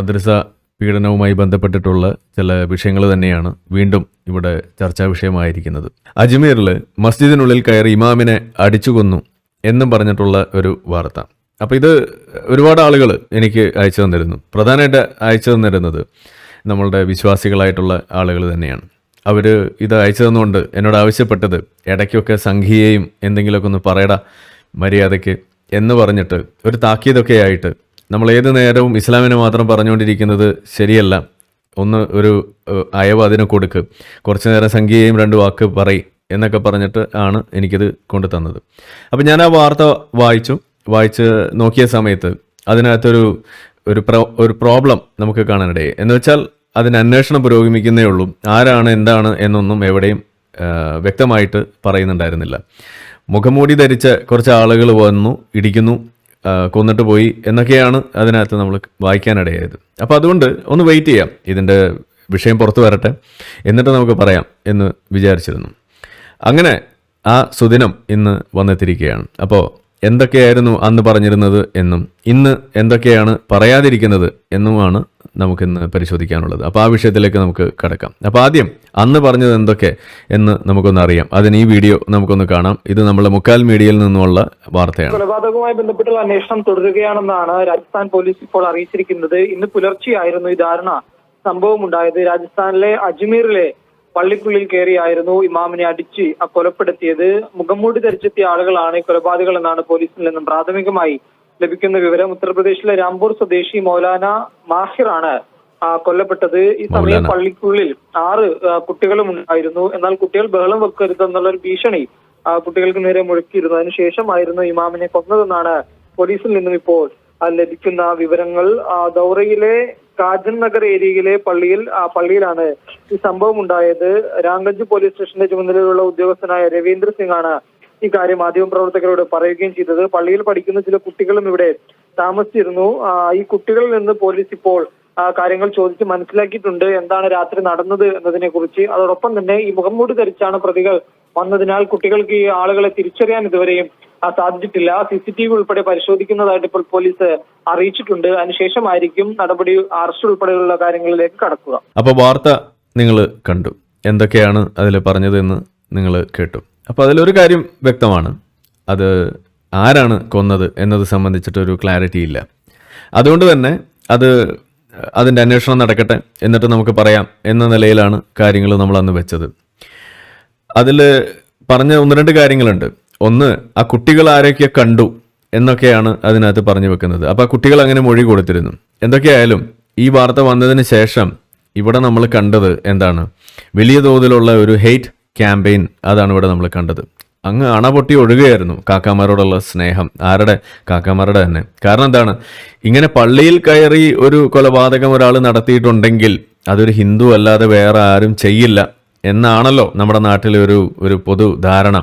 മദ്രസ പീഡനവുമായി ബന്ധപ്പെട്ടിട്ടുള്ള ചില വിഷയങ്ങൾ തന്നെയാണ് വീണ്ടും ഇവിടെ ചർച്ചാ വിഷയമായിരിക്കുന്നത്. അജ്മീറിൽ മസ്ജിദിനുള്ളിൽ കയറി ഇമാമിനെ അടിച്ചു കൊന്നു എന്നും പറഞ്ഞിട്ടുള്ള ഒരു വാർത്ത. അപ്പോൾ ഇത് ഒരുപാട് ആളുകൾ എനിക്ക് അയച്ചു തന്നിരുന്നു. പ്രധാനമായിട്ട് അയച്ചു തന്നിരുന്നത് നമ്മളുടെ വിശ്വാസികളായിട്ടുള്ള ആളുകൾ തന്നെയാണ്. അവർ ഇത് അയച്ചു തന്നുകൊണ്ട് എന്നോട് ആവശ്യപ്പെട്ടത് ഇടയ്ക്കൊക്കെ സംഘിയെയും എന്തെങ്കിലുമൊക്കെ ഒന്ന് പറയടാ മര്യാദയ്ക്ക് എന്ന് പറഞ്ഞിട്ട് ഒരു താക്കീതൊക്കെ ആയിട്ട് നമ്മൾ ഏത് നേരവും ഇസ്ലാമിനെ മാത്രം പറഞ്ഞുകൊണ്ടിരിക്കുന്നത് ശരിയല്ല. ഒന്ന് ഒരു അയവ് അതിന് കൊടുക്ക്. കുറച്ച് നേരം സംഖ്യയും രണ്ട് വാക്ക് പറയും എന്നൊക്കെ പറഞ്ഞിട്ട് ആണ് എനിക്കിത് കൊണ്ടു തന്നത്. അപ്പം ഞാൻ ആ വാർത്ത വായിച്ചു. വായിച്ച് നോക്കിയ സമയത്ത് അതിനകത്തൊരു ഒരു പ്രോ ഒരു പ്രോബ്ലം നമുക്ക് കാണാനിടയായി. എന്ന് വെച്ചാൽ അതിന് അന്വേഷണം പുരോഗമിക്കുന്നേ ഉള്ളൂ. ആരാണ് എന്താണ് എന്നൊന്നും എവിടെയും വ്യക്തമായിട്ട് പറയുന്നുണ്ടായിരുന്നില്ല. മുഖംമൂടി ധരിച്ച കുറച്ച് ആളുകൾ വന്നു ഇടിക്കുന്നു. കൊന്നിട്ട് പോയി എന്നൊക്കെയാണ് അതിനകത്ത് നമ്മൾ വായിക്കാനിടയായത്. അപ്പോൾ അതുകൊണ്ട് ഒന്ന് വെയിറ്റ് ചെയ്യാം. ഇതിന്റെ വിഷയം പുറത്തു വരട്ടെ. എന്നിട്ട് നമുക്ക് പറയാം എന്ന് വിചാരിച്ചിരുന്നു. അങ്ങനെ ആ സുദിനം ഇന്ന് വന്നെത്തിയിരിക്കുകയാണ്. അപ്പോൾ എന്തൊക്കെയായിരുന്നു അന്ന് പറഞ്ഞിരുന്നത് എന്നും ഇന്ന് എന്തൊക്കെയാണ് പറയാതിരിക്കുന്നത് എന്നുമാണ് നമുക്കിന്ന് പരിശോധിക്കാനുള്ളത്. അപ്പോൾ ആ വിഷയത്തിലേക്ക് നമുക്ക് കടക്കാം. അപ്പോൾ ആദ്യം അന്ന് പറഞ്ഞത് എന്തൊക്കെ എന്ന് നമുക്കൊന്ന് അറിയാം. അതിന് ഈ വീഡിയോ നമുക്കൊന്ന് കാണാം. ഇത് നമ്മുടെ മുക്കാൽ മീഡിയയിൽ നിന്നുള്ള വാർത്തയാണ്. കൊലപാതകവുമായി ബന്ധപ്പെട്ടുള്ള അന്വേഷണം തുടരുകയാണെന്നാണ് രാജസ്ഥാൻ പോലീസ് ഇപ്പോൾ അറിയിച്ചിരിക്കുന്നത്. ഇന്ന് പുലർച്ചെയായിരുന്നു ഈ ധാരണ സംഭവം ഉണ്ടായത്. രാജസ്ഥാനിലെ അജ്മീറിലെ പള്ളിക്കുള്ളിൽ കയറിയായിരുന്നു ഇമാമിനെ അടിച്ച് കൊലപ്പെടുത്തിയത്. മുഖംമൂടി ധരിച്ചെത്തിയ ആളുകളാണ് കൊലപാതകൾ എന്നാണ് പോലീസിൽ നിന്നും പ്രാഥമികമായി ലഭിക്കുന്ന വിവരം ഉത്തർപ്രദേശിലെ രാംപൂർ സ്വദേശി മൗലാന മാഹിറാണ് കൊല്ലപ്പെട്ടത്. ഈ സമയം. പള്ളിക്കുള്ളിൽ ആറ് കുട്ടികളും ഉണ്ടായിരുന്നു. എന്നാൽ കുട്ടികൾ ബഹളം വെക്കരുത് എന്നുള്ള ഒരു ഭീഷണി കുട്ടികൾക്ക് നേരെ മുഴക്കിയിരുന്നു അതിനുശേഷമായിരുന്നു ഇമാമിനെ കൊന്നതെന്നാണ് പോലീസിൽ നിന്നും ഇപ്പോൾ ലഭിക്കുന്ന വിവരങ്ങൾ. ദൗറയിലെ കാജൻ നഗർ ഏരിയയിലെ പള്ളിയിൽ പള്ളിയിലാണ് ഈ സംഭവം ഉണ്ടായത്. രാംഗഞ്ച് പോലീസ് സ്റ്റേഷന്റെ ചുമതലയുള്ള ഉദ്യോഗസ്ഥനായ രവീന്ദ്ര സിംഗ് ആണ് ഈ മാധ്യമ പ്രവർത്തകരോട് പറയുകയും ചെയ്തത്. പള്ളിയിൽ പഠിക്കുന്ന ചില കുട്ടികളും ഇവിടെ താമസിച്ചിരുന്നു. ഈ കുട്ടികളിൽ നിന്ന് പോലീസ് ഇപ്പോൾ കാര്യങ്ങൾ ചോദിച്ച് മനസ്സിലാക്കിയിട്ടുണ്ട്. എന്താണ് രാത്രി നടന്നത് എന്നതിനെ കുറിച്ച് അതോടൊപ്പം തന്നെ ഈ മുഖംമൂടി ധരിച്ചാണ് പ്രതികൾ വന്നതിനാൽ കുട്ടികൾക്ക് ഈ ആളുകളെ തിരിച്ചറിയാൻ ഇതുവരെയും സാധിച്ചിട്ടില്ല. സി സി ടി വി ഉൾപ്പെടെ പരിശോധിക്കുന്നതായിട്ട് ഇപ്പോൾ പോലീസ് അറിയിച്ചിട്ടുണ്ട്. അതിനുശേഷമായിരിക്കും നടപടി അറസ്റ്റ് ഉൾപ്പെടെയുള്ള കാര്യങ്ങളിലേക്ക് കടക്കുക. അപ്പോൾ വാർത്ത നിങ്ങൾ കണ്ടു. എന്തൊക്കെയാണ് അതിൽ പറഞ്ഞതെന്ന് നിങ്ങൾ കേട്ടു. അപ്പോൾ അതിലൊരു കാര്യം വ്യക്തമാണ്. അത് ആരാണ് കൊന്നത് എന്നത് സംബന്ധിച്ചിട്ടൊരു ക്ലാരിറ്റി ഇല്ല. അതുകൊണ്ട് തന്നെ അത് അതിന്റെ അന്വേഷണം നടക്കട്ടെ എന്നിട്ട് നമുക്ക് പറയാം എന്ന നിലയിലാണ് കാര്യങ്ങൾ നമ്മൾ അന്ന് വെച്ചത്. അതിൽ പറഞ്ഞ ഒന്ന് രണ്ട് കാര്യങ്ങളുണ്ട്. ഒന്ന് ആ കുട്ടികൾ ആരൊക്കെ കണ്ടു എന്നൊക്കെയാണ് അതിനകത്ത് പറഞ്ഞു വെക്കുന്നത്. അപ്പോൾ ആ കുട്ടികൾ അങ്ങനെ മൊഴി കൊടുത്തിരുന്നു. എന്തൊക്കെയായാലും ഈ വാർത്ത വന്നതിന് ശേഷം ഇവിടെ നമ്മൾ കണ്ടത് എന്താണ്? വലിയ തോതിലുള്ള ഒരു ഹെയ്റ്റ് ക്യാമ്പയിൻ. അതാണ് ഇവിടെ നമ്മൾ കണ്ടത്. അങ്ങ് അണപൊട്ടി ഒഴുകുകയായിരുന്നു കാക്കാമാരോടുള്ള സ്നേഹം. ആരുടെ? കാക്കാമാരുടെ തന്നെ. കാരണം എന്താണ്? ഇങ്ങനെ പള്ളിയിൽ കയറി ഒരു കൊലപാതകം ഒരാൾ നടത്തിയിട്ടുണ്ടെങ്കിൽ അതൊരു ഹിന്ദു അല്ലാതെ വേറെ ആരും ചെയ്യില്ല എന്നാണല്ലോ നമ്മുടെ നാട്ടിലെ ഒരു ഒരു പൊതു ധാരണ.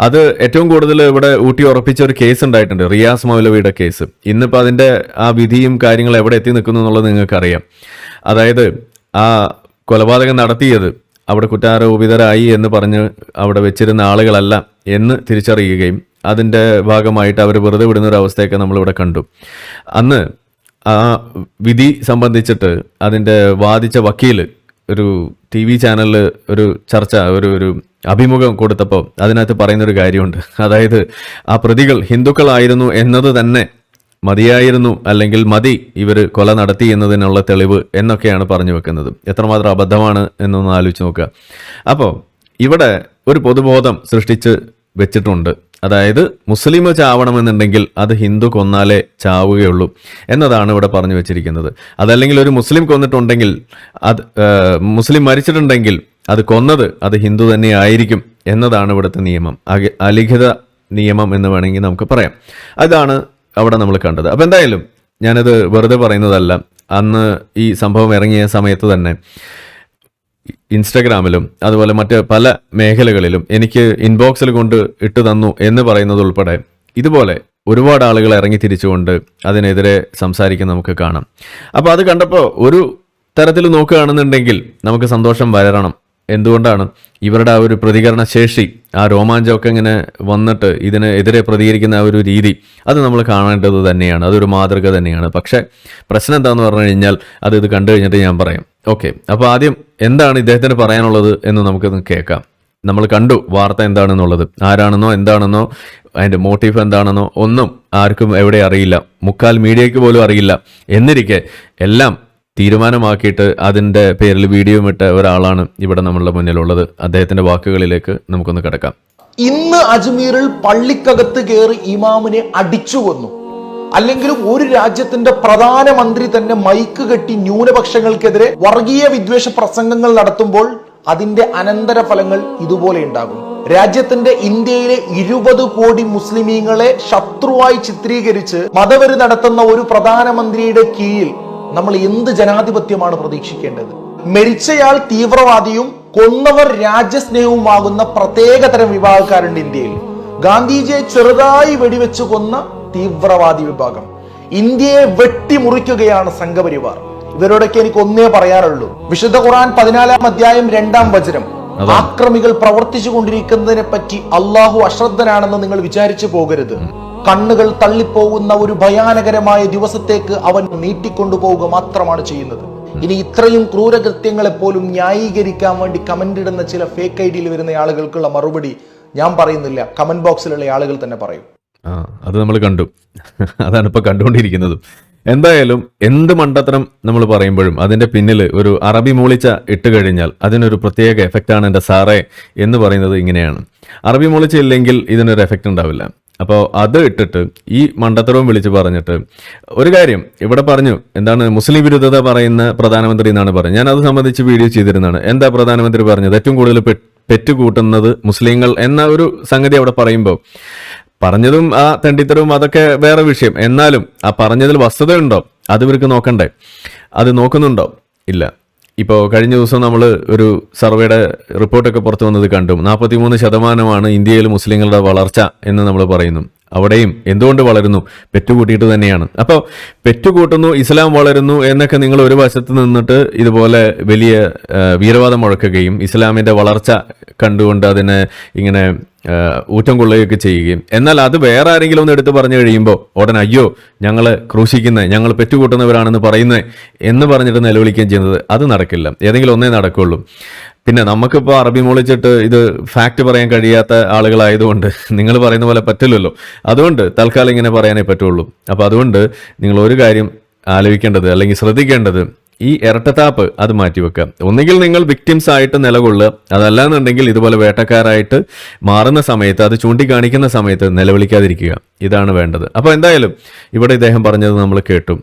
അത് ഏറ്റവും കൂടുതൽ ഇവിടെ ഊട്ടി ഉറപ്പിച്ച ഒരു കേസ് ഉണ്ടായിട്ടുണ്ട്. റിയാസ് മൗലവിയുടെ കേസ് ഇന്നിപ്പോൾ അതിന്റെ ആ വിധിയും കാര്യങ്ങളും എവിടെ എത്തി നിൽക്കുന്നു എന്നുള്ളത് നിങ്ങൾക്കറിയാം. അതായത് ആ കൊലപാതകം നടത്തിയത് അവിടെ കുറ്റാരോപിതരായി എന്ന് പറഞ്ഞ് അവിടെ വെച്ചിരുന്ന ആളുകളല്ല എന്ന് തിരിച്ചറിയുകയും അതിന്റെ ഭാഗമായിട്ട് അവർ വെറുതെ വിടുന്ന ഒരു അവസ്ഥയൊക്കെ നമ്മളിവിടെ കണ്ടു. അന്ന് ആ വിധി സംബന്ധിച്ചിട്ട് അതിന്റെ വാദിച്ച വക്കീൽ ഒരു ടി വി ചാനലിൽ ഒരു ചർച്ച ഒരു ഒരു അഭിമുഖം കൊടുത്തപ്പോൾ അതിനകത്ത് പറയുന്നൊരു കാര്യമുണ്ട്. അതായത് ആ പ്രതികൾ ഹിന്ദുക്കളായിരുന്നു എന്നത് തന്നെ മതിയായിരുന്നു അല്ലെങ്കിൽ മതി ഇവർ കൊല നടത്തി എന്നതിനുള്ള തെളിവ് എന്നൊക്കെയാണ് പറഞ്ഞു വെക്കുന്നത്. എത്രമാത്രം അബദ്ധമാണ് എന്നൊന്ന് ആലോചിച്ച് നോക്കുക. അപ്പോൾ ഇവിടെ ഒരു പൊതുബോധം സൃഷ്ടിച്ച് വെച്ചിട്ടുണ്ട്. അതായത് മുസ്ലിം ചാവണമെന്നുണ്ടെങ്കിൽ അത് ഹിന്ദു കൊന്നാലേ ചാവുകയുള്ളൂ എന്നതാണ് ഇവിടെ പറഞ്ഞു വെച്ചിരിക്കുന്നത്. അതല്ലെങ്കിൽ ഒരു മുസ്ലിം കൊന്നിട്ടുണ്ടെങ്കിൽ അത് മുസ്ലിം മരിച്ചിട്ടുണ്ടെങ്കിൽ അത് കൊന്നത് അത് ഹിന്ദു തന്നെ ആയിരിക്കും എന്നതാണ് ഇവിടുത്തെ നിയമം. അലിഖിത നിയമം എന്ന് വേണമെങ്കിൽ നമുക്ക് പറയാം. അതാണ് അവിടെ നമ്മൾ കണ്ടത്. അപ്പം എന്തായാലും ഞാനത് വെറുതെ പറയുന്നതല്ല. അന്ന് ഈ സംഭവം ഇറങ്ങിയ സമയത്ത് തന്നെ ഇൻസ്റ്റഗ്രാമിലും അതുപോലെ മറ്റ് പല മേഖലകളിലും എനിക്ക് ഇൻബോക്സിൽ കൊണ്ട് ഇട്ട് തന്നു എന്ന് പറയുന്നത് ഉൾപ്പെടെ ഇതുപോലെ ഒരുപാട് ആളുകൾ ഇറങ്ങി തിരിച്ചുകൊണ്ട് അതിനെതിരെ സംസാരിക്കാൻ നമുക്ക് കാണാം. അപ്പോൾ അത് കണ്ടപ്പോൾ ഒരു തരത്തിൽ നോക്കുകയാണെന്നുണ്ടെങ്കിൽ നമുക്ക് സന്തോഷം വരണം. എന്തുകൊണ്ടാണ് ഇവരുടെ ആ ഒരു പ്രതികരണ ശേഷി ആ രോമാഞ്ചമൊക്കെ ഇങ്ങനെ വന്നിട്ട് ഇതിന് എതിരെ പ്രതികരിക്കുന്ന ആ ഒരു രീതി അത് നമ്മൾ കാണേണ്ടത് തന്നെയാണ്. അതൊരു മാതൃക തന്നെയാണ്. പക്ഷേ പ്രശ്നം എന്താണെന്ന് പറഞ്ഞു കഴിഞ്ഞാൽ അത് ഇത് കണ്ടു കഴിഞ്ഞിട്ട് ഞാൻ പറയാം. ഓക്കെ അപ്പോൾ ആദ്യം എന്താണ് ഇദ്ദേഹത്തിന് പറയാനുള്ളത് എന്ന് നമുക്ക് കേൾക്കാം. നമ്മൾ കണ്ടു വാർത്ത എന്താണെന്നുള്ളത്. ആരാണെന്നോ എന്താണെന്നോ അതിന്റെ മോട്ടീവ് എന്താണെന്നോ ഒന്നും ആർക്കും എവിടെ അറിയില്ല. മുക്കാൽ മീഡിയയ്ക്ക് പോലും അറിയില്ല. എന്നിരിക്കെ എല്ലാം തീരുമാനമാക്കിയിട്ട് അതിന്റെ പേരിൽ വീഡിയോ ഇട്ട ഒരാളാണ് ഇവിടെ നമ്മളുടെ മുന്നിലുള്ളത്. അദ്ദേഹത്തിന്റെ വാക്കുകളിലേക്ക് നമുക്കൊന്ന് കിടക്കാം. ഇന്ന് അജ്മീറിൽ പള്ളിക്കകത്ത് കയറി ഇമാമിനെ അടിച്ചു കൊന്നു. അല്ലെങ്കിൽ ഒരു രാജ്യത്തിന്റെ പ്രധാനമന്ത്രി തന്നെ മൈക്ക് കെട്ടി ന്യൂനപക്ഷങ്ങൾക്കെതിരെ വർഗീയ വിദ്വേഷ പ്രസംഗങ്ങൾ നടത്തുമ്പോൾ അതിന്റെ അനന്തര ഫലങ്ങൾ ഇതുപോലെ ഉണ്ടാകും. രാജ്യത്തിന്റെ ഇന്ത്യയിലെ ഇരുപത് കോടി മുസ്ലിമീങ്ങളെ ശത്രുവായി ചിത്രീകരിച്ച് മതവര് നടത്തുന്ന ഒരു പ്രധാനമന്ത്രിയുടെ കീഴിൽ നമ്മൾ എന്ത് ജനാധിപത്യമാണ് പ്രതീക്ഷിക്കേണ്ടത്? മരിച്ചയാൾ തീവ്രവാദിയും കൊന്നവർ രാജ്യസ്നേഹവുമാകുന്ന പ്രത്യേകതരം വിഭാഗക്കാരുണ്ട് ഇന്ത്യയിൽ. ഗാന്ധിജിയെ ചെറുതായി വെടിവെച്ച് കൊന്ന തീവ്രവാദി വിഭാഗം. ഇന്ത്യയെ വെട്ടിമുറിക്കുകയാണ് സംഘപരിവാർ. ഇവരോടൊക്കെ എനിക്ക് ഒന്നേ പറയാറുള്ളൂ. വിശുദ്ധ ഖുറാൻ പതിനാലാം അധ്യായം രണ്ടാം വചനം. ആക്രമികൾ പ്രവർത്തിച്ചു കൊണ്ടിരിക്കുന്നതിനെ പറ്റി അള്ളാഹു അശ്രദ്ധനാണെന്ന് നിങ്ങൾ വിചാരിച്ചു പോകരുത്. കണ്ണുകൾ തള്ളിപ്പോകുന്ന ഒരു ഭയാനകരമായ ദിവസത്തേക്ക് അവൻ നീട്ടിക്കൊണ്ടുപോവുക മാത്രമാണ് ചെയ്യുന്നത്. ഇനി ഇത്രയും ക്രൂരകൃത്യങ്ങളെ പോലും ന്യായീകരിക്കാൻ വേണ്ടി കമന്റ് ഇടുന്ന ചില ഫേക്ക് ഐ ഡിയിൽ വരുന്ന ആളുകൾക്കുള്ള മറുപടി ഞാൻ പറയുന്നില്ല. കമന്റ് ബോക്സിലുള്ള ആളുകൾ തന്നെ പറയും. ആ അത് നമ്മൾ കണ്ടു. അതാണ് ഇപ്പോൾ കണ്ടുകൊണ്ടിരിക്കുന്നതും. എന്തായാലും എന്ത് മണ്ടത്തരം നമ്മൾ പറയുമ്പോഴും അതിന്റെ പിന്നിൽ ഒരു അറബി മൂളിച്ച ഇട്ട് കഴിഞ്ഞാൽ അതിനൊരു പ്രത്യേക എഫക്റ്റാണ് എന്റെ സാറേ എന്ന് പറയുന്നത് ഇങ്ങനെയാണ്. അറബി മൂളിച്ച ഇല്ലെങ്കിൽ ഇതിനൊരു എഫക്റ്റ് ഉണ്ടാവില്ല. അപ്പോൾ അത് ഇട്ടിട്ട് ഈ മണ്ടത്തരവും വിളിച്ച് പറഞ്ഞിട്ട് ഒരു കാര്യം ഇവിടെ പറഞ്ഞു എന്താണ് മുസ്ലിം വിരുദ്ധത പറയുന്ന പ്രധാനമന്ത്രി എന്നാണ് പറഞ്ഞത്. ഞാൻ അത് സംബന്ധിച്ച് വീഡിയോ ചെയ്തിരുന്നതാണ്. എന്താ പ്രധാനമന്ത്രി പറഞ്ഞത്? ഏറ്റവും കൂടുതൽ പെറ്റുകൂട്ടുന്നത് മുസ്ലിങ്ങൾ എന്ന ഒരു സംഗതി അവിടെ പറയുമ്പോൾ പറഞ്ഞതും ആ തെണ്ടിത്തരവും അതൊക്കെ വേറെ വിഷയം. എന്നാലും ആ പറഞ്ഞതിൽ വസ്തുതയുണ്ടോ? അത് ഇവർക്ക് നോക്കണ്ടേ? അത് നോക്കുന്നുണ്ടോ? ഇല്ല. ഇപ്പോൾ കഴിഞ്ഞ ദിവസം നമ്മൾ ഒരു സർവേയുടെ റിപ്പോർട്ടൊക്കെ പുറത്തു വന്നത് കണ്ടു നാൽപ്പത്തിമൂന്ന് ശതമാനമാണ് ഇന്ത്യയിൽ മുസ്ലിങ്ങളുടെ വളർച്ച എന്ന് നമ്മൾ പറയുന്നു. അവിടെയും എന്തുകൊണ്ട് വളരുന്നു? പെറ്റുകൂട്ടിയിട്ട് തന്നെയാണ്. അപ്പോൾ പെറ്റുകൂട്ടുന്നു ഇസ്ലാം വളരുന്നു എന്നൊക്കെ നിങ്ങൾ ഒരു വശത്ത് നിന്നിട്ട് ഇതുപോലെ വലിയ വീരവാദം മുഴക്കുകയും ഇസ്ലാമിന്റെ വളർച്ച കണ്ടുകൊണ്ട് അതിനെ ഇങ്ങനെ ഊറ്റം കൊള്ളുകയൊക്കെ ചെയ്യുകയും. എന്നാൽ അത് വേറെ ആരെങ്കിലും ഒന്ന് എടുത്ത് പറഞ്ഞു കഴിയുമ്പോൾ ഉടൻ അയ്യോ ഞങ്ങൾ ക്രൂശിക്കുന്നത് ഞങ്ങൾ പെറ്റുകൂട്ടുന്നവരാണെന്ന് പറയുന്നത് എന്ന് പറഞ്ഞിട്ട് നിലവിളിക്കുകയും ചെയ്യുന്നത് അത് നടക്കില്ല. ഏതെങ്കിലും ഒന്നേ നടക്കുള്ളൂ. പിന്നെ നമുക്കിപ്പോൾ അറബി മോളിച്ചിട്ട് ഇത് ഫാക്ട് പറയാൻ കഴിയാത്ത ആളുകളായതുകൊണ്ട് നിങ്ങൾ പറയുന്ന പോലെ പറ്റില്ലല്ലോ. അതുകൊണ്ട് തൽക്കാലം ഇങ്ങനെ പറയാനേ പറ്റുള്ളൂ. അപ്പോൾ അതുകൊണ്ട് നിങ്ങൾ ഒരു കാര്യം ആലോചിക്കേണ്ടത് അല്ലെങ്കിൽ ശ്രദ്ധിക്കേണ്ടത് ഈ ഇരട്ടത്താപ്പ് അത് മാറ്റിവെക്കുക. ഒന്നുകിൽ നിങ്ങൾ വിക്ടിംസ് ആയിട്ട് നിലകൊള്ളുക. അതല്ലാന്നുണ്ടെങ്കിൽ ഇതുപോലെ വേട്ടക്കാരായിട്ട് മാറുന്ന സമയത്ത് അത് ചൂണ്ടിക്കാണിക്കുന്ന സമയത്ത് നിലവിളിക്കാതിരിക്കുക. ഇതാണ് വേണ്ടത്. അപ്പോൾ എന്തായാലും ഇവിടെ ഇദ്ദേഹം പറഞ്ഞത് നമ്മൾ കേട്ടു.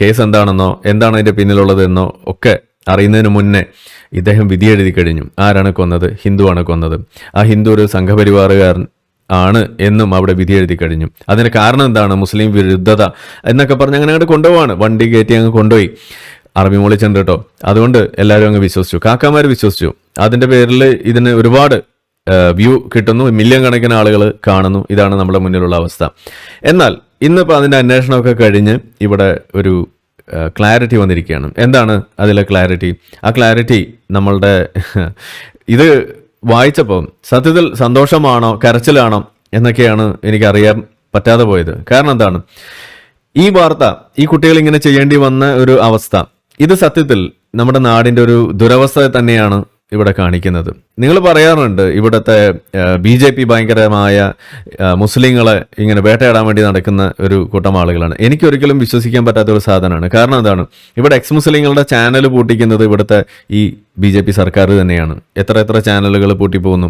കേസ് എന്താണെന്നോ എന്താണ് അതിന്റെ പിന്നിലുള്ളതെന്നോ ഒക്കെ അറിയുന്നതിന് മുന്നേ ഇദ്ദേഹം വിധി എഴുതി കഴിഞ്ഞു. ആരാണ് കൊന്നത്? ഹിന്ദുവാണ് കൊന്നത്. ആ ഹിന്ദു ഒരു സംഘപരിവാറുകാരൻ ആണ് എന്നും അവിടെ വിധി എഴുതി കഴിഞ്ഞു. അതിന് കാരണം എന്താണ്? മുസ്ലിം വിരുദ്ധത എന്നൊക്കെ പറഞ്ഞ് അങ്ങനെ അങ്ങോട്ട് കൊണ്ടുപോവാണ്. വണ്ടി കയറ്റി അങ്ങ് കൊണ്ടുപോയി. അറബി മോളി ചെന്ന് കേട്ടോ. അതുകൊണ്ട് എല്ലാവരും അങ്ങ് വിശ്വസിച്ചു. കാക്കാമാർ വിശ്വസിച്ചു. അതിന്റെ പേരിൽ ഇതിന് ഒരുപാട് വ്യൂ കിട്ടുന്നു. മില്യൺ കണക്കിന് ആളുകൾ കാണുന്നു. ഇതാണ് നമ്മുടെ മുന്നിലുള്ള അവസ്ഥ. എന്നാൽ ഇന്നിപ്പോൾ അതിന്റെ അന്വേഷണമൊക്കെ കഴിഞ്ഞ് ഇവിടെ ഒരു ക്ലാരിറ്റി വന്നിരിക്കുകയാണ്. എന്താണ് അതിലെ ക്ലാരിറ്റി ആ ക്ലാരിറ്റി നമ്മളുടെ ഇത് വായിച്ചപ്പോൾ സത്യത്തിൽ സന്തോഷമാണോ കരച്ചിലാണോ എന്നൊക്കെയാണ് എനിക്കറിയാൻ പറ്റാതെ പോയത്. കാരണം എന്താണ്? ഈ വാർത്ത ഈ കുട്ടികൾ ഇങ്ങനെ ചെയ്യേണ്ടി വന്ന ഒരു അവസ്ഥ ഇത് സത്യത്തിൽ നമ്മുടെ നാടിന്റെ ഒരു ദുരവസ്ഥ തന്നെയാണ് ഇവിടെ കാണിക്കുന്നത്. നിങ്ങൾ പറയാറുണ്ട് ഇവിടുത്തെ ബി ജെ പി ഭയങ്കരമായ മുസ്ലിങ്ങളെ ഇങ്ങനെ വേട്ടയാടാൻ വേണ്ടി നടക്കുന്ന ഒരു കൂട്ടം ആളുകളാണ്. എനിക്കൊരിക്കലും വിശ്വസിക്കാൻ പറ്റാത്ത ഒരു സാധനമാണ്. കാരണം എന്താണ്? ഇവിടെ എക്സ് മുസ്ലിങ്ങളുടെ ചാനൽ പൂട്ടിക്കുന്നത് ഇവിടുത്തെ ഈ ബി ജെ പി സർക്കാർ തന്നെയാണ്. എത്ര എത്ര ചാനലുകൾ പൂട്ടിപ്പോകുന്നു.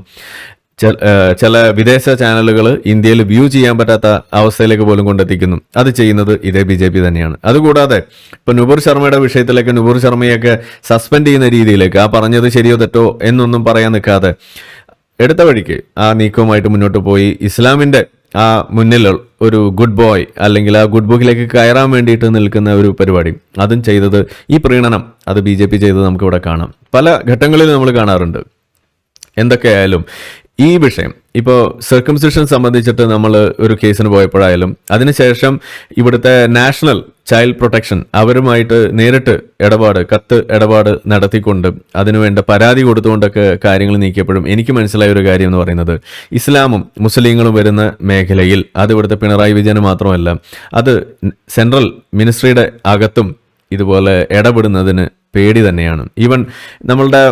ചില വിദേശ ചാനലുകൾ ഇന്ത്യയിൽ വ്യൂ ചെയ്യാൻ പറ്റാത്ത അവസ്ഥയിലേക്ക് പോലും കൊണ്ടെത്തിക്കുന്നു. അത് ചെയ്യുന്നത് ഇതേ ബി ജെ പി തന്നെയാണ്. അതുകൂടാതെ ഇപ്പൊ നുപുർ ശർമ്മയുടെ വിഷയത്തിലേക്ക് നുപുർ ശർമ്മയൊക്കെ സസ്പെൻഡ് ചെയ്യുന്ന രീതിയിലേക്ക് ആ പറഞ്ഞത് ശരിയോ തെറ്റോ എന്നൊന്നും പറയാൻ നിൽക്കാതെ എടുത്ത വഴിക്ക് ആ നീക്കവുമായിട്ട് മുന്നോട്ട് പോയി. ഇസ്ലാമിന്റെ ആ മുന്നിൽ ഒരു ഗുഡ് ബോയ് അല്ലെങ്കിൽ ആ ഗുഡ് ബുക്കിലേക്ക് കയറാൻ വേണ്ടിയിട്ട് നിൽക്കുന്ന ഒരു പരിപാടി. അതും ചെയ്തത് ഈ പ്രീണനം അത് ബി ജെ പി ചെയ്തത് നമുക്കിവിടെ കാണാം. പല ഘട്ടങ്ങളിൽ നമ്മൾ കാണാറുണ്ട്. എന്തൊക്കെയായാലും ഈ വിഷയം. ഇപ്പോൾ സർക്കംസിഷൻ സംബന്ധിച്ചിട്ട് നമ്മൾ ഒരു കേസിന് പോയപ്പോഴായാലും അതിനുശേഷം ഇവിടുത്തെ നാഷണൽ ചൈൽഡ് പ്രൊട്ടക്ഷൻ അവരുമായിട്ട് നേരിട്ട് ഇടപാട് കത്ത് ഇടപാട് നടത്തിക്കൊണ്ട് അതിനുവേണ്ട പരാതി കൊടുത്തുകൊണ്ടൊക്കെ കാര്യങ്ങൾ നീക്കിയപ്പോഴും എനിക്ക് മനസ്സിലായ ഒരു കാര്യം എന്ന് പറയുന്നത് ഇസ്ലാമും മുസ്ലിങ്ങളും വരുന്ന മേഖലയിൽ അത് ഇവിടുത്തെ പിണറായി വിജയന് മാത്രമല്ല അത് സെൻട്രൽ മിനിസ്ട്രിയുടെ അകത്തും ഇതുപോലെ ഇടപെടുന്നതിന് പേടി തന്നെയാണ്. ഈവൻ നമ്മളുടെ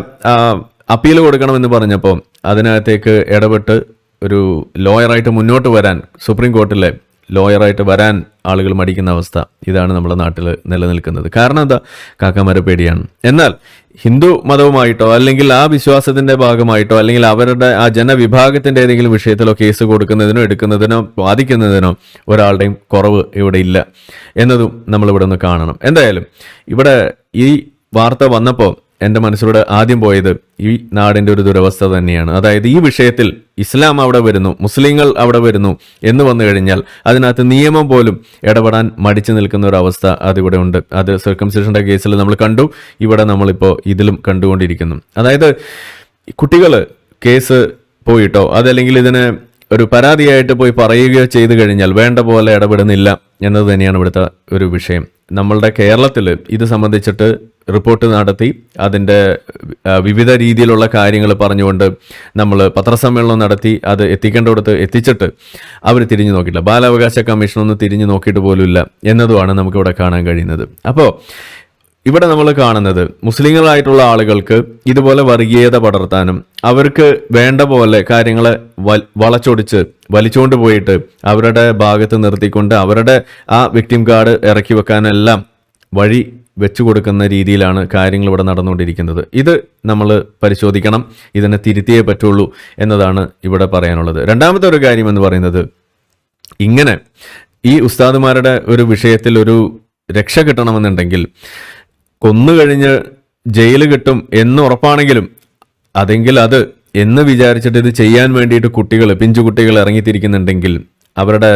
അപ്പീൽ കൊടുക്കണമെന്ന് പറഞ്ഞപ്പോൾ അതിനകത്തേക്ക് ഇടപെട്ട് ഒരു ലോയറായിട്ട് മുന്നോട്ട് വരാൻ സുപ്രീം കോർട്ടിലെ ലോയറായിട്ട് വരാൻ ആളുകൾ മടിക്കുന്ന അവസ്ഥ ഇതാണ് നമ്മുടെ നാട്ടിൽ നിലനിൽക്കുന്നത്. കാരണം എന്താ? കാക്കമാരെ പേടിയാണ്. എന്നാൽ ഹിന്ദു മതവുമായിട്ടോ അല്ലെങ്കിൽ ആ വിശ്വാസത്തിന്റെ ഭാഗമായിട്ടോ അല്ലെങ്കിൽ അവരുടെ ആ ജനവിഭാഗത്തിന്റെ ഏതെങ്കിലും വിഷയത്തിലോ കേസ് കൊടുക്കുന്നതിനോ എടുക്കുന്നതിനോ ബാധിക്കുന്നതിനോ ഒരാളുടെയും കുറവ് ഇവിടെ ഇല്ല. എന്നതും നമ്മൾ ഇവിടെ നിന്ന് കാണണം. എന്തായാലും ഇവിടെ ഈ വാർത്ത വന്നപ്പോൾ എന്റെ മനസ്സിലൂടെ ആദ്യം പോയത് ഈ നാടിന്റെ ഒരു ദുരവസ്ഥ തന്നെയാണ്. അതായത് ഈ വിഷയത്തിൽ ഇസ്ലാം അവിടെ വരുന്നു മുസ്ലിങ്ങൾ അവിടെ വരുന്നു എന്ന് വന്നു കഴിഞ്ഞാൽ അതിനകത്ത് നിയമം പോലും ഇടപെടാൻ മടിച്ചു നിൽക്കുന്ന ഒരു അവസ്ഥ അതിവിടെ ഉണ്ട്. അത് സർക്കംസിഷന്റെ കേസിൽ നമ്മൾ കണ്ടു ഇവിടെ നമ്മളിപ്പോൾ ഇതിലും കണ്ടുകൊണ്ടിരിക്കുന്നു. അതായത് കുട്ടികൾ കേസ് പോയിട്ടോ അതല്ലെങ്കിൽ ഇതിനെ ഒരു പരാതിയായിട്ട് പോയി പറയുകയോ ചെയ്തു കഴിഞ്ഞാൽ വേണ്ട പോലെ ഇടപെടുന്നില്ല എന്നത് തന്നെയാണ് ഇവിടുത്തെ ഒരു വിഷയം. നമ്മളുടെ കേരളത്തിൽ ഇത് സംബന്ധിച്ചിട്ട് റിപ്പോർട്ട് നടത്തി. അതിന്റെ വിവിധ രീതിയിലുള്ള കാര്യങ്ങൾ പറഞ്ഞുകൊണ്ട് നമ്മൾ പത്രസമ്മേളനം നടത്തി. അത് എത്തിക്കേണ്ടടുത്ത് എത്തിച്ചിട്ട് അവർ തിരിഞ്ഞു നോക്കിയില്ല ബാലാവകാശ കമ്മീഷൻ ഒന്ന് തിരിഞ്ഞു നോക്കിയിട്ട് പോലുമില്ല എന്നതുമാണ് നമുക്കിവിടെ കാണാൻ കഴിയുന്നത്. അപ്പോൾ ഇവിടെ നമ്മൾ കാണുന്നത് മുസ്ലിങ്ങളായിട്ടുള്ള ആളുകൾക്ക് ഇതുപോലെ വർഗീയത പടർത്താനും അവർക്ക് വേണ്ട പോലെ കാര്യങ്ങളെ വൽ- വളച്ചൊടിച്ച് വലിച്ചുകൊണ്ട് പോയിട്ട് അവരുടെ ഭാഗത്ത് നിർത്തിക്കൊണ്ട് അവരുടെ ആ വിക്ടിം കാർഡ് ഇറക്കി വെക്കാനെല്ലാം വഴി വെച്ചു കൊടുക്കുന്ന രീതിയിലാണ് കാര്യങ്ങൾ ഇവിടെ നടന്നുകൊണ്ടിരിക്കുന്നത്. ഇത് നമ്മൾ പരിശോധിക്കണം. ഇതിനെ തിരുത്തിയേ പറ്റുള്ളൂ എന്നതാണ് ഇവിടെ പറയാനുള്ളത്. രണ്ടാമത്തെ ഒരു കാര്യം എന്ന് പറയുന്നത് ഇങ്ങനെ ഈ ഉസ്താദുമാരുടെ ഒരു വിഷയത്തിൽ ഒരു രക്ഷ കിട്ടണമെന്നുണ്ടെങ്കിൽ കൊന്നുകഴിഞ്ഞ് ജയിൽ കിട്ടും എന്ന് ഉറപ്പാണെങ്കിലും അതെങ്കിൽ അത് എന്ന് വിചാരിച്ചിട്ട് ഇത് ചെയ്യാൻ വേണ്ടിയിട്ട് കുട്ടികൾ പിഞ്ചു കുട്ടികൾ ഇറങ്ങിത്തിരിക്കുന്നുണ്ടെങ്കിൽ അവരുടെ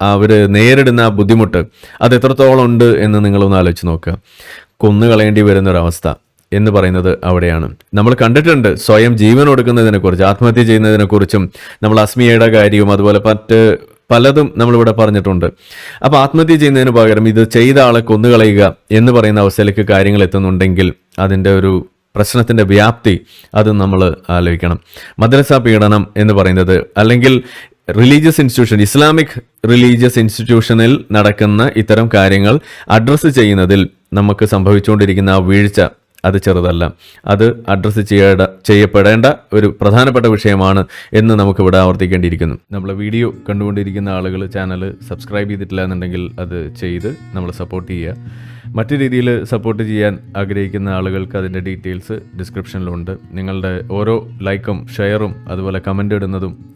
അവർ നേരിടുന്ന ആ ബുദ്ധിമുട്ട് അത് എത്രത്തോളം ഉണ്ട് എന്ന് നിങ്ങളൊന്ന് ആലോചിച്ച് നോക്കുക. കൊന്നുകളയേണ്ടി വരുന്ന ഒരവസ്ഥ എന്ന് പറയുന്നത് അവിടെയാണ്. നമ്മൾ കണ്ടിട്ടുണ്ട് സ്വയം ജീവൻ ഒടുക്കുന്നതിനെക്കുറിച്ച് ആത്മഹത്യ ചെയ്യുന്നതിനെക്കുറിച്ചും നമ്മൾ അസ്മിയയുടെ കാര്യവും അതുപോലെ മറ്റ് പലതും നമ്മളിവിടെ പറഞ്ഞിട്ടുണ്ട്. അപ്പോൾ ആത്മഹത്യ ചെയ്യുന്നതിന് പകരം ഇത് ചെയ്ത ആളെ കൊന്നുകളയുക എന്ന് പറയുന്ന അവസ്ഥയിലേക്ക് കാര്യങ്ങൾ എത്തുന്നുണ്ടെങ്കിൽ അതിന്റെ ഒരു പ്രശ്നത്തിന്റെ വ്യാപ്തി അത് നമ്മൾ ആലോചിക്കണം. മദ്രസ പീഡനം എന്ന് പറയുന്നത് അല്ലെങ്കിൽ റിലീജിയസ് ഇൻസ്റ്റിറ്റ്യൂഷൻ ഇസ്ലാമിക് റിലീജിയസ് ഇൻസ്റ്റിറ്റ്യൂഷനിൽ നടക്കുന്ന ഇത്തരം കാര്യങ്ങൾ അഡ്രസ്സ് ചെയ്യുന്നതിൽ നമുക്ക് സംഭവിച്ചുകൊണ്ടിരിക്കുന്ന ആ വീഴ്ച അത് ചെറുതല്ല. അത് അഡ്രസ്സ് ചെയ്യേണ്ട ചെയ്യപ്പെടേണ്ട ഒരു പ്രധാനപ്പെട്ട വിഷയമാണ് എന്ന് നമുക്ക് ഇവിടെ ആവർത്തിക്കേണ്ടിയിരിക്കുന്നു. നമ്മൾ വീഡിയോ കണ്ടുകൊണ്ടിരിക്കുന്ന ആളുകൾ ചാനൽ സബ്സ്ക്രൈബ് ചെയ്തിട്ടില്ല എന്നുണ്ടെങ്കിൽ അത് ചെയ്ത് നമ്മൾ സപ്പോർട്ട് ചെയ്യുക. മറ്റു രീതിയിൽ സപ്പോർട്ട് ചെയ്യാൻ ആഗ്രഹിക്കുന്ന ആളുകൾക്ക് അതിന്റെ ഡീറ്റെയിൽസ് ഡിസ്ക്രിപ്ഷനിലുണ്ട് നിങ്ങളുടെ ഓരോ ലൈക്കും ഷെയറും അതുപോലെ കമന്റ് ഇടുന്നതും